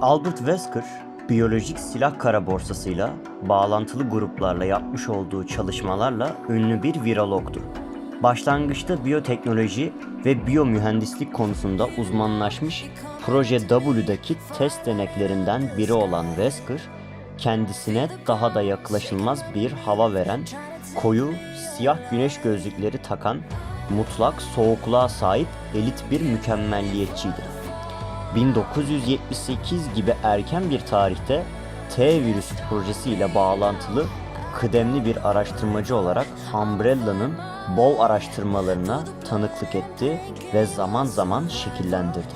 Albert Wesker, biyolojik silah kara borsasıyla bağlantılı gruplarla yapmış olduğu çalışmalarla ünlü bir virologdu. Başlangıçta biyoteknoloji ve biyomühendislik konusunda uzmanlaşmış Proje W'daki test deneklerinden biri olan Wesker, kendisine daha da yaklaşılmaz bir hava veren, koyu siyah güneş gözlükleri takan, mutlak soğukluğa sahip elit bir mükemmelliyetçiydi. 1978 gibi erken bir tarihte T virüsü projesiyle bağlantılı kıdemli bir araştırmacı olarak Umbrella'nın BOV araştırmalarına tanıklık etti ve zaman zaman şekillendirdi.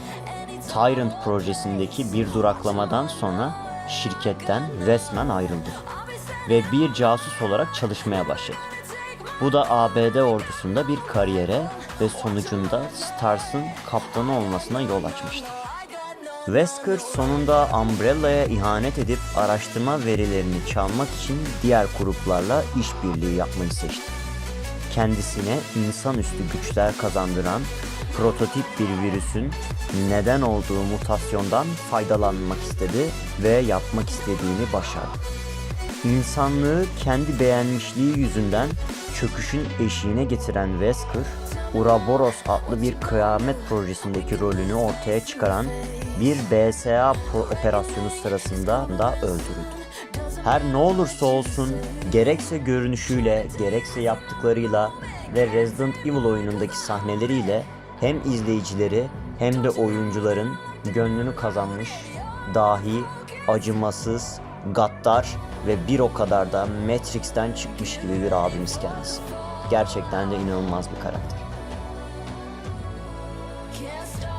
Tyrant projesindeki bir duraklamadan sonra şirketten resmen ayrıldı ve bir casus olarak çalışmaya başladı. Bu da ABD ordusunda bir kariyere ve sonucunda Stars'ın kaptanı olmasına yol açmıştı. Wesker sonunda Umbrella'ya ihanet edip araştırma verilerini çalmak için diğer gruplarla işbirliği yapmayı seçti. Kendisine insanüstü güçler kazandıran prototip bir virüsün neden olduğu mutasyondan faydalanmak istedi ve yapmak istediğini başardı. İnsanlığı kendi beğenmişliği yüzünden çöküşün eşiğine getiren Wesker, Ouroboros adlı bir kıyamet projesindeki rolünü ortaya çıkaran bir BSA operasyonu sırasında da öldürüldü. Her ne olursa olsun gerekse görünüşüyle gerekse yaptıklarıyla ve Resident Evil oyunundaki sahneleriyle hem izleyicileri hem de oyuncuların gönlünü kazanmış dahi, acımasız, gaddar ve bir o kadar da Matrix'ten çıkmış gibi bir abimiz kendisi. Gerçekten de inanılmaz bir karakter. can't stop.